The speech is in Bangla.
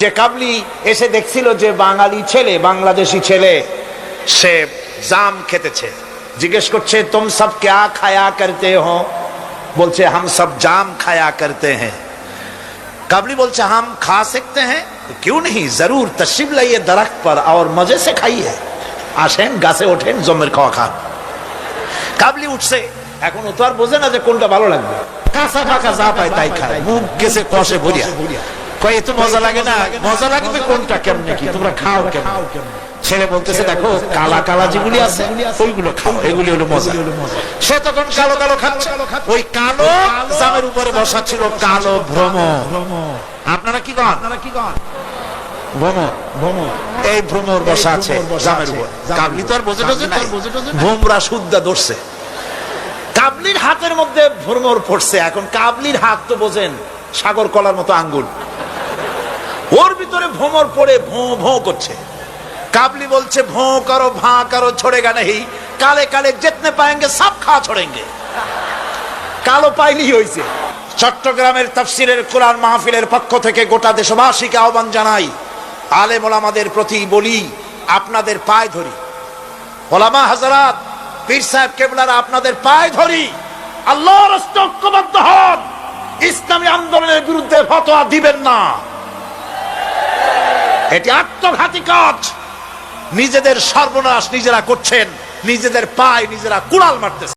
যে কাবলি এসে দেখছিল যে বাঙালি ছেলে, বাংলাদেশি ছেলে, সে জাম খেতেছে। জিজ্ঞেস করছে, তুম সব ক্যা খায়া করতে হো? বলছে, হাম সব জাম খায়া করতে হ্যাঁ। কাবলি বলছে, হাম খা সকতে হ্যাঁ? কিউ নেই জরুর তশিব লাইয়ে দরখ পর আর মজে সে খাইয়ে হ্যাঁ। আসেন, গাছে ওঠেন, জমের খাওয়া খান। কাবলি উঠছে। এখন ও তো আর বোঝে না যে কোনটা ভালো লাগবে। কাঁচা ফাঁকা যা পায় তাই খায়। মুখ গেছে কষে ভরিয়া। কয় মজা লাগে না? মজা লাগবে কোনটা কেমনে কি? তোমরা খাও কেমন? ছেলে বলতেছে দেখো কালা কালা যেগুলি আছে ওইগুলো খাও এগুলি হলো মজা। সে তখন কালো কালো খাচ্ছে। ওই কালো জামের উপরে বসা ছিল কালো ভ্রম। আপনারা কি কন? আপনারা কি কন? ভ্রম। ভ্রম। এই ভ্রমর বসা আছে জামের উপর। কাবলি তো আর বোঝে টোঝে নাই। ভ্রমরা শুদ্ধা ধরছে। কাবলির হাতের মধ্যে ভ্রমর পড়ছে। এখন কাবলির হাত তো বোঝেন সাগর কলার মতো আঙ্গুল। ওর ভিতরে ভোমর পড়ে ভোঁ ভোঁ করছে। কাবলি বলছে, ভোঁ করো, ভাঁ করো ছড়েগা নেই। কালে কালে যেতনে পায়েঙ্গে সব খাওয়া ছড়েঙ্গে। কালো পাইলি হয়েছে চট্টগ্রামের তাফসিরের কোরআন মাহফিলের পক্ষ থেকে গোটা দেশবাসীকে আহ্বান জানাই আলে মোলামাদের প্রতি বলি, আপনাদের পায়ে ধরি। ওলামা হাজারাত, পীর সাহেব কেবলারা, আপনাদের পায়ে ধরি। আল্লাহর ঐক্যবদ্ধ হন। ইসলামী আন্দোলনের বিরুদ্ধে ফতোয়া দিবেন না। এটি আত্মঘাতী কাজ। নিজেদের সর্বনাশ নিজেরা করছেন নিজেদের পায় নিজেরা কুড়াল মারতেছে